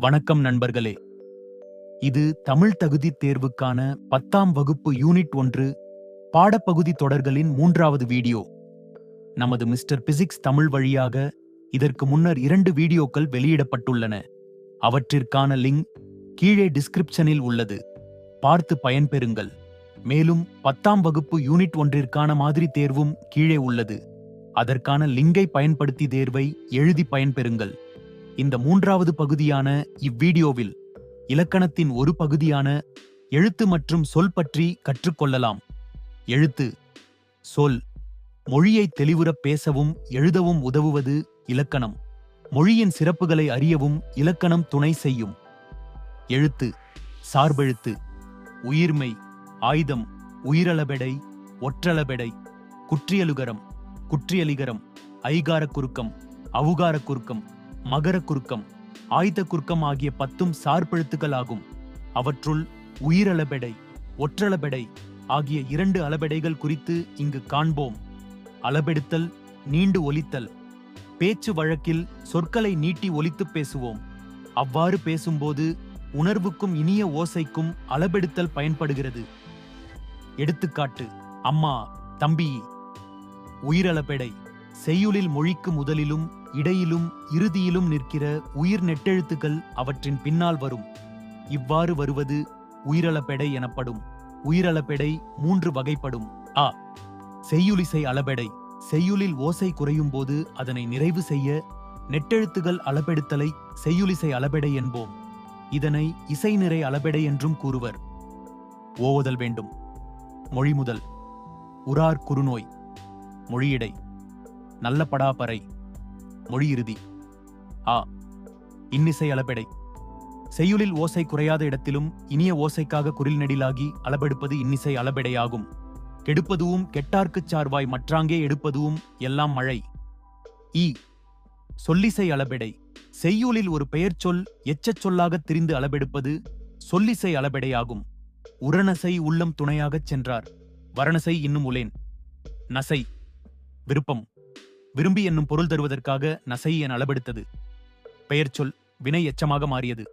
வணக்கம் நண்பர்களே. இது தமிழ் தகுதி தேர்வுக்கான பத்தாம் வகுப்பு யூனிட் ஒன்று பாடப்பகுதி தொடர்களின் மூன்றாவது வீடியோ. நமது மிஸ்டர் பிசிக்ஸ் தமிழ் வழியாக இதற்கு முன்னர் இரண்டு வீடியோக்கள் வெளியிடப்பட்டுள்ளன. அவற்றிற்கான லிங்க் கீழே டிஸ்கிரிப்ஷனில் உள்ளது. பார்த்து பயன்பெறுங்கள். மேலும் பத்தாம் வகுப்பு யூனிட் ஒன்றிற்கான மாதிரி தேர்வும் கீழே உள்ளது. அதற்கான லிங்கை பயன்படுத்தி தேர்வை எழுதி பயன்பெறுங்கள். இந்த மூன்றாவது பகுதியான இவ்வீடியோவில் இலக்கணத்தின் ஒரு பகுதியான எழுத்து மற்றும் சொல் பற்றி கற்றுக்கொள்ளலாம். எழுத்து சொல் மொழியை தெளிவுறப் பேசவும் எழுதவும் உதவுவது இலக்கணம். மொழியின் சிறப்புகளை அறியவும் இலக்கணம் துணை செய்யும். எழுத்து சார்பெழுத்து உயிர்மை ஆயுதம் உயிரளபெடை ஒற்றளபெடை குற்றியலுகரம் குற்றியலிகரம் ஐகார குறுக்கம் அவுகார குறுக்கம் மகர குறுக்கம் ஆயுத குறுக்கம் ஆகிய பத்தும் சார்பெழுத்துக்கள் ஆகும் அவற்றுள் உயிரளபெடை ஒற்றளபெடை ஆகிய இரண்டு அளபெடைகள் குறித்து இங்கு காண்போம். அளபெடுத்தல் நீண்டு ஒலித்தல். பேச்சு வழக்கில் சொற்களை நீட்டி ஒலித்துப் பேசுவோம். அவ்வாறு பேசும்போது உணர்வுக்கும் இனிய ஓசைக்கும் அளபெடுத்தல் பயன்படுகிறது. எடுத்துக்காட்டு அம்மா தம்பி. உயிரளபெடை செய்யுளில் மொழிக்கு முதலிலும் இடையிலும் இறுதியிலும் நிற்கிற உயிர் நெட்டெழுத்துக்கள் அவற்றின் பின்னால் வரும். இவ்வாறு வருவது உயிரளபெடை எனப்படும். உயிரளபெடை மூன்று வகைப்படும். ஆ செய்யுளிசை அளபெடை. செய்யுளில் ஓசை குறையும் போது அதனை நிறைவு செய்ய நெட்டெழுத்துகள் அளபெடுத்தலை செய்யுளிசை அளபெடை என்போம். இதனை இசை நிறை அளபெடை என்றும் கூறுவர். ஓவுதல் வேண்டும். மொழிமுதல். உரார் குறுநோய். மொழியிடை. நல்ல படாபறை. மொழி இறுதி ஆ இன்னிசை அளபெடை. செய்யுளில் ஓசை குறையாத இடத்திலும் இனிய ஓசைக்காக குரில் நெடிலாகி அளபெடுப்பது இன்னிசை அளபெடையாகும். கெடுப்பதுவும் கெட்டார்க்குச் சார்வாய் மற்றாங்கே எடுப்பதுவும் எல்லாம் மழை. ஈ சொல்லிசை அளபெடை. செய்யுளில் ஒரு பெயர்ச்சொல் எச்சச் சொல்லாக திரிந்து அளபெடுப்பது சொல்லிசை அளபெடையாகும். உரணசை உள்ளம் துணையாகச் சென்றார். வரணசை இன்னும் உலேன். நசை விருப்பம். விரும்பி என்னும் பொருள் தருவதற்காக நசை என அளபெடுத்தது பெயர்ச்சொல் வினை எச்சமாக மாறியது.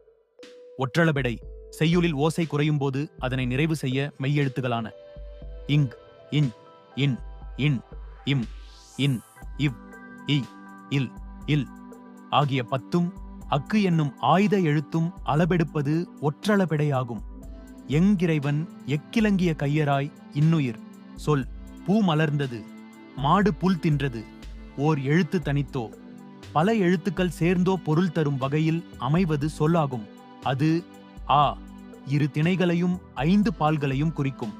ஒற்றளபெடை செய்யுளில் ஓசை குறையும் போது அதனை நிறைவு செய்ய மெய்யெழுத்துகளான. இங் இன் இன் இன் இம் இன் இவ் இ இல் இல் ஆகிய பத்தும் அக்கு என்னும் ஆயுத எழுத்தும் அளபெடுப்பது ஒற்றளபெடையாகும் எங்கிறைவன் எக்கிலங்கிய கையராய் இன்னுயிர் சொல் பூ மலர்ந்தது மாடு புல் தின்றது. ஓர் எழுத்து தனித்தோ. பல எழுத்துக்கள் சேர்ந்தோ பொருள் தரும் வகையில் அமைவது சொல்லாகும். அது ஆ இரு திணைகளையும் ஐந்து பால்களையும் குறிக்கும்.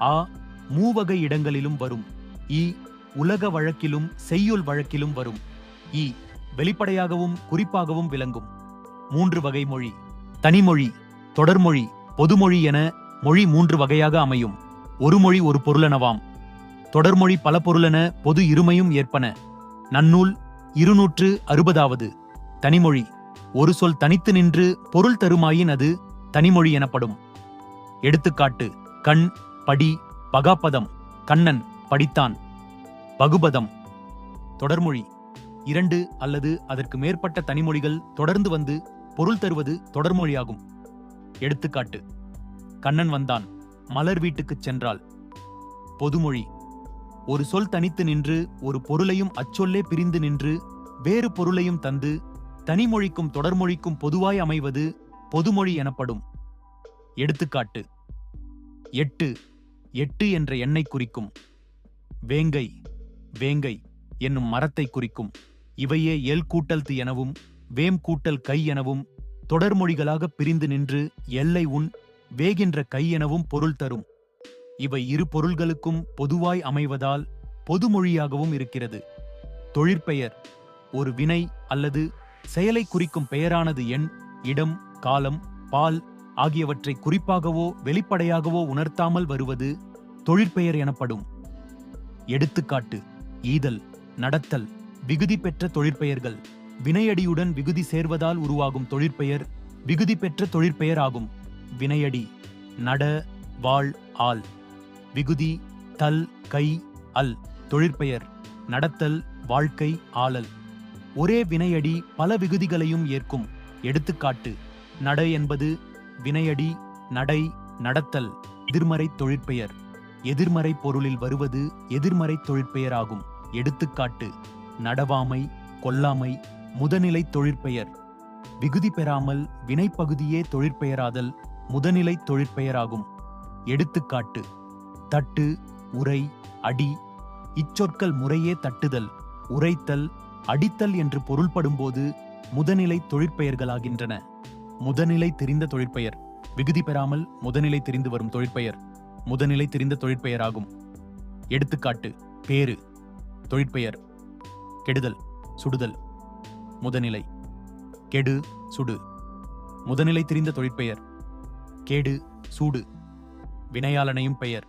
ஆ மூவகை இடங்களிலும் வரும். இ உலக வழக்கிலும் செய்யுள் வழக்கிலும் வரும். இ வெளிப்படையாகவும் குறிப்பாகவும் விளங்கும். மூன்று வகை மொழி. தனிமொழி தொடர்மொழி பொதுமொழி என மொழி மூன்று வகையாக அமையும். ஒரு மொழி ஒரு பொருளெனவாம். தொடர்மொழி பல பொருளென பொது இருமையும் ஏற்பன. நன்னூல் இருநூற்று அறுபதாவது. தனிமொழி. ஒரு சொல் தனித்து நின்று பொருள் தருமாயின் அது தனிமொழி எனப்படும். எடுத்துக்காட்டு கண் படி பகாப்பதம் கண்ணன் படித்தான். பகுபதம். தொடர்மொழி. இரண்டு அல்லது அதற்கு மேற்பட்ட தனிமொழிகள் தொடர்ந்து வந்து பொருள் தருவது தொடர்மொழியாகும். எடுத்துக்காட்டு கண்ணன் வந்தான் மலர் வீட்டுக்குச் சென்றாள். பொதுமொழி. ஒரு சொல் தனித்து நின்று ஒரு பொருளையும் அச்சொல்லே பிரிந்து நின்று வேறு பொருளையும் தந்து தனிமொழிக்கும் தொடர்மொழிக்கும் பொதுவாய் அமைவது பொதுமொழி எனப்படும். எடுத்துக்காட்டு. எட்டு எட்டு என்ற எண்ணை குறிக்கும். வேங்கை வேங்கை என்னும் மரத்தை குறிக்கும். இவையே எல் கூட்டல்து எனவும் வேம் கூட்டல் கை எனவும் தொடர்மொழிகளாக பிரிந்து நின்று எல்லை உன் வேகின்ற கை எனவும் பொருள் தரும். இவை இரு பொருள்களுக்கும் பொதுவாய் அமைவதால் பொதுமொழியாகவும் இருக்கிறது. தொழிற்பெயர் ஒரு வினை அல்லது செயலை குறிக்கும் பெயரானது எண் இடம் காலம் பால் ஆகியவற்றை குறிப்பாகவோ வெளிப்படையாகவோ உணர்த்தாமல் வருவது தொழிற்பெயர் எனப்படும். எடுத்துக்காட்டு ஈதல் நடத்தல் விகுதி பெற்ற தொழிற்பெயர்கள். வினையடியுடன் விகுதி சேர்வதால் உருவாகும் தொழிற்பெயர் விகுதி பெற்ற தொழிற்பெயர் ஆகும் வினையடி நட வாழ் ஆல் விகுதி தல் கை அல் தொழிற்பெயர் நடத்தல் வாழ்க்கை ஆளல். ஒரே வினையடி பல விகுதிகளையும் ஏற்கும். எடுத்துக்காட்டு நடை என்பது வினையடி நடை நடத்தல் எதிர்மறை தொழிற்பெயர். எதிர்மறை பொருளில் வருவது எதிர்மறை தொழிற்பெயராகும் எடுத்துக்காட்டு நடவாமை கொல்லாமை முதநிலை தொழிற்பெயர். விகுதி பெறாமல் வினைப்பகுதியே தொழிற்பெயராதல் முதநிலை தொழிற்பெயராகும் எடுத்துக்காட்டு தட்டு உரை அடி இச்சொற்கள் முறையே தட்டுதல் உரைத்தல் அடித்தல் என்று பொருள்படும்போது முதநிலை தொழிற்பெயர்களாகின்றன. முதநிலை தெரிந்த தொழிற்பெயர் விகுதி பெறாமல் முதநிலை தெரிந்து வரும் தொழிற்பெயர் முதநிலை தெரிந்த தொழிற்பெயராகும். எடுத்துக்காட்டு பேரு தொழிற்பெயர் கெடுதல் சுடுதல் முதநிலை கெடு சுடு முதநிலை தெரிந்த தொழிற்பெயர் கேடு சூடு வினையாளனையும் பெயர்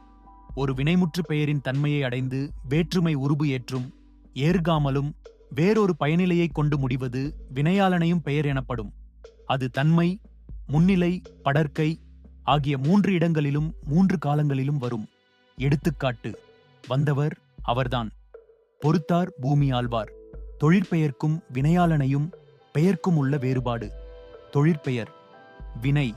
ஒரு வினைமுற்று பெயரின் தன்மையை அடைந்து வேற்றுமை உருபு ஏற்றும் ஏற்காமலும் வேறொரு பயனிலையை கொண்டு முடிவது வினையாளனையும் பெயர் எனப்படும். அது தன்மை முன்னிலை படர்க்கை ஆகிய மூன்று இடங்களிலும் மூன்று காலங்களிலும் வரும். எடுத்துக்காட்டு வந்தவர் அவர்தான். பொறுத்தார் பூமி ஆழ்வார். தொழிற்பெயர்க்கும் வினையாளனையும் பெயர்க்கும் உள்ள வேறுபாடு. தொழிற்பெயர் வினை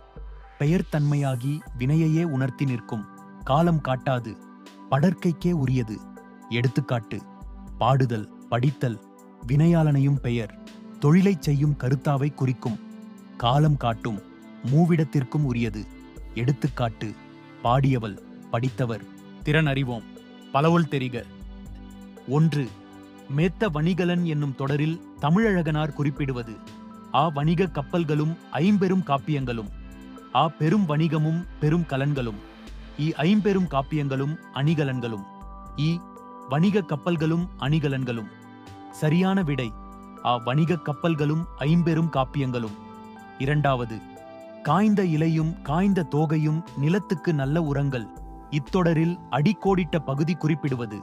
பெயர்த்தன்மையாகி வினையையே உணர்த்தி நிற்கும். காலம் காட்டாது படர்க்கைக்கே உரியது. எடுத்துக்காட்டு பாடுதல் படித்தல் வினையாளனையும் பெயர் தொழிலைச் செய்யும் கருத்தாவை குறிக்கும் காலம் காட்டும் மூவிடத்திற்கும் உரியது. எடுத்துக்காட்டு பாடியவள் படித்தவர் திறன் அறிவோம் பலவுள் தெரிக. ஒன்று மேத்த வணிகலன் என்னும் தொடரில் தமிழழகனார் குறிப்பிடுவது ஆ வணிக கப்பல்களும் ஐம்பெரும் காப்பியங்களும் ஆ பெரும் வணிகமும் பெரும் கலன்களும். இ ஐம்பெரும் காப்பியங்களும் அணிகலன்களும். இ வணிக கப்பல்களும் அணிகலன்களும். சரியான விடை. ஆ வணிக கப்பல்களும் ஐம்பெரும் காப்பியங்களும். இரண்டாவது காய்ந்த இலையும் காய்ந்த தோகையும் நிலத்துக்கு நல்ல உரங்கள். இத்தொடரில் அடிக்கோடிட்ட பகுதி குறிப்பிடுவது.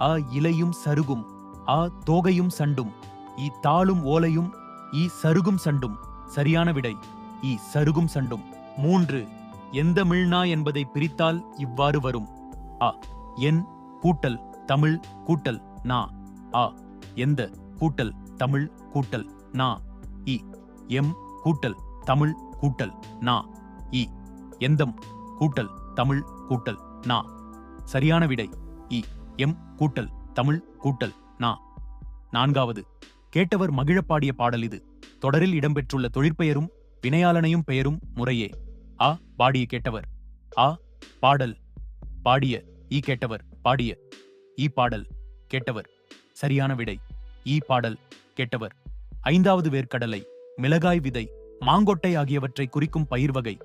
ஆ இலையும் சருகும். ஆ தோகையும் சண்டும். இ தாளும் ஓலையும் இ சருகும் சண்டும். சரியான விடை. இ சருகும் சண்டும். மூன்று எந்த மிழ்னா என்பதை பிரித்தால் இவ்வாறு வரும். அ என் கூட்டல் தமிழ் கூட்டல் நா. ஆ எந்த கூட்டல் தமிழ் கூட்டல் நா. இ எம் கூட்டல் தமிழ் கூட்டல் நா. இ எந்தம் கூட்டல் தமிழ் கூட்டல் நா. சரியான விடை. இ எம் கூட்டல் தமிழ் கூட்டல் நா. நான்காவது. கேட்டவர் மகிழப்பாடிய பாடல் இது. தொடரில் இடம்பெற்றுள்ள தொழிற்பெயரும் வினையாளனையும் பெயரும் முறையே. ஆ பாடிய கேட்டவர். ஆ பாடல். பாடிய ஈ கேட்டவர். பாடிய ஈ பாடல். கேட்டவர். சரியான விடை. ஈ பாடல். கேட்டவர். ஐந்தாவது வேர்க்கடலை. மிளகாய் விதை. மாங்கொட்டை ஆகியவற்றை குறிக்கும் பயிர் வகை.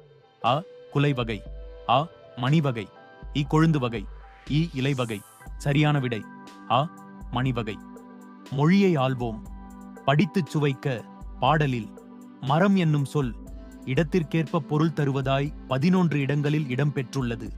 அ குலை வகை. ஆ மணி வகை. ஈ கொழுந்து வகை. ஈ இலை வகை. சரியான விடை. ஆ மணி வகை. மொழியை ஆள்வோம். படித்துச் சுவைக்க பாடலில். மரம் என்னும் சொல். இடத்திற்கேற்ப பொருள் தருவதாய் பதினொன்று இடங்களில் இடம்பெற்றுள்ளது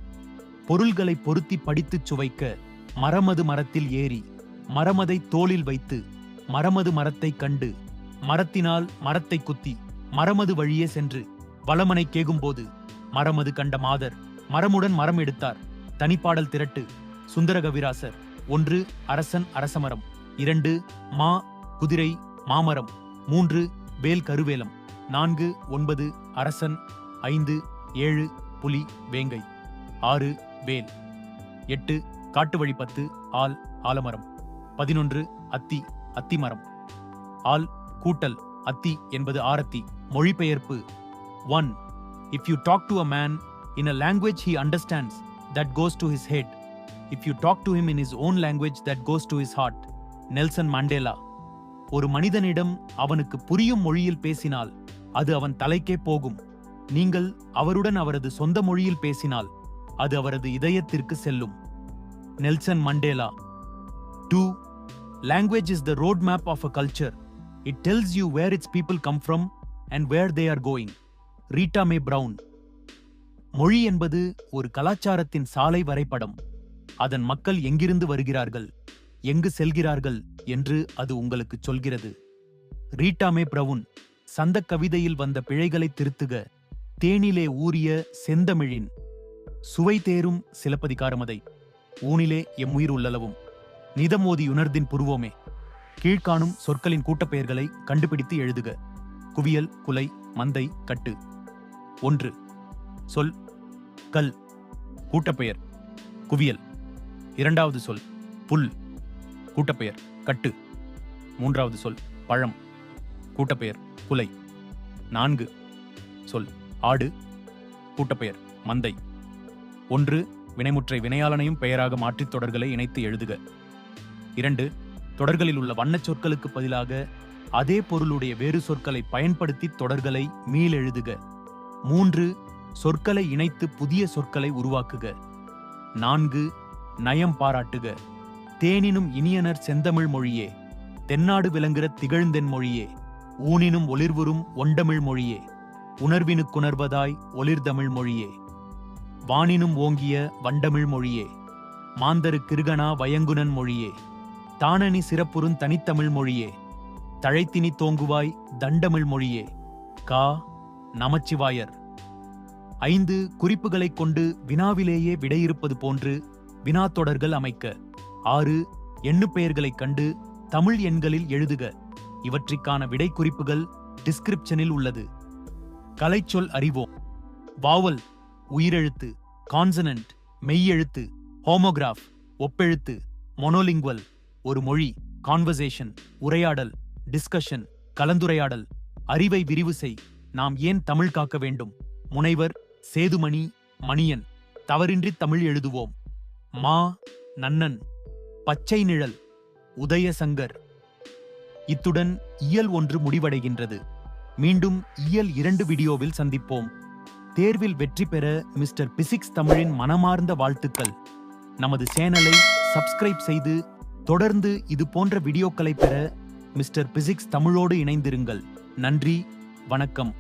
பொருள்களை பொருத்தி படித்துச் சுவைக்க மரமது மரத்தில் ஏறி மரமதை தோளில் வைத்து மரமது மரத்தைக் கண்டு மரத்தினால் மரத்தை குத்தி மரமது வழியே சென்று வளமனை கேகும்போது மரமது கண்ட மாதர் மரமுடன் மரம் எடுத்தார். தனிப்பாடல் திரட்டு சுந்தர கவிராசர் ஒன்று அரசன் அரசமரம். இரண்டு மா குதிரை மாமரம். மூன்று வேல் கருவேலம். நான்கு ஒன்பது அரசன் ஐந்து ஏழு புலி வேங்கை ஆறு வேல். எட்டு காட்டு வழி பத்து ஆல் ஆலமரம். பதினொன்று அத்தி அத்திமரம். ஆல் கூட்டல் அத்தி என்பது ஆரத்தி மொழிபெயர்ப்பு. One if you talk to a man in a language he understands that goes to his head if you talk to him in his own language that goes to his heart Nelson Mandela ஒரு மனிதனிடம் அவனுக்கு புரியும் மொழியில் பேசினால் அது அவன் தலைக்கே போகும். நீங்கள் அவருடன் அவரது சொந்த மொழியில் பேசினால் அது அவரது இதயத்திற்கு செல்லும். Nelson Mandela. Two language is the road map of a culture it tells you where its people come from and where they are going Rita Mae Brown. மொழி என்பது ஒரு கலாச்சாரத்தின் சாலை வரைபடம். அதன் மக்கள் எங்கிருந்து வருகிறார்கள் எங்கு செல்கிறார்கள் என்று அது உங்களுக்கு சொல்கிறது. Rita Mae Brown. சந்த கவிதையில் வந்த பிழைகளை திருத்துக. தேனிலே ஊறிய செந்தமிழின் சுவை தேரும் சிலப்பதிகாரமதை. ஊனிலே எம்முயிர் உள்ளளவும். நிதமோதி உணர்தின் புருவோமே. கீழ்காணும் சொற்களின் கூட்டப்பெயர்களை கண்டுபிடித்து எழுதுக. குவியல் குலை மந்தை கட்டு. ஒன்று. சொல். கல். கூட்டப்பெயர். குவியல். இரண்டாவது சொல். புல். கூட்டப்பெயர். கட்டு. மூன்றாவது சொல். பழம். கூட்டப்பெயர். குலை. நான்கு. சொல். ஆடு. கூட்டப்பெயர். மந்தை. ஒன்று வினைமுற்றை வினையாளனையும் பெயராக மாற்றித் தொடர்களை இணைத்து எழுதுக. இரண்டு தொடர்களில் உள்ள வண்ணச் சொற்களுக்கு பதிலாக அதே பொருளுடைய வேறு சொற்களை பயன்படுத்தி தொடர்களை மீளெழுதுக மூன்று சொற்களை இணைத்து புதிய சொற்களை உருவாக்குக. நான்கு நயம் பாராட்டுக. தேனினும் இனியனர் செந்தமிழ் மொழியே. தென்னாடு விளங்குகிற திகழ்ந்தென் மொழியே. ஊனினும் ஒளிர்வுறும் ஒண்டமிழ் மொழியே. உணர்வினுக்குணர்வதாய் ஒளிர்தமிழ் மொழியே. வானினும் ஓங்கிய வண்டமிழ் மொழியே. மாந்தரு கிருகனா வயங்குனன் மொழியே. தானணி சிறப்புறும் தனித்தமிழ் மொழியே. தழைத்தினி தோங்குவாய் தண்டமிழ் மொழியே. கா. நமச்சிவாயர். ஐந்து குறிப்புகளைக் கொண்டு வினாவிலேயே விடையிருப்பது போன்று வினா தொடர்கள் அமைக்க. ஆறு எண்ணுப்பெயர்களைக் கண்டு தமிழ் எண்களில் எழுதுக. இவற்றிற்கான விடை குறிப்புகள் டிஸ்கிரிப்ஷனில் உள்ளது. கலைச்சொல் அறிவோம். வாவல் உயிரெழுத்து கான்சனன்ட் மெய்யெழுத்து ஹோமோகிராஃப் ஒப்பெழுத்து மொனோலிங்குவல் ஒரு மொழி கான்வர்சேஷன் உரையாடல் டிஸ்கஷன் கலந்துரையாடல் அறிவை விரிவு செய் நாம் ஏன் தமிழ் காக்க வேண்டும்? முனைவர் சேதுமணி மணியன் தவறின்றி தமிழ் எழுதுவோம். மா நன்னன் பச்சை நிழல் உதயசங்கர். இத்துடன் இயல் ஒன்று முடிவடைகின்றது. மீண்டும் இயல் இரண்டு வீடியோவில் சந்திப்போம். தேர்வில் வெற்றி பெற மிஸ்டர் பிசிக்ஸ் தமிழின் மனமார்ந்த வாழ்த்துக்கள். நமது சேனலை சப்ஸ்கிரைப் செய்து தொடர்ந்து இது போன்ற வீடியோக்களை பெற மிஸ்டர் பிசிக்ஸ் தமிழோடு இணைந்திருங்கள். நன்றி வணக்கம்.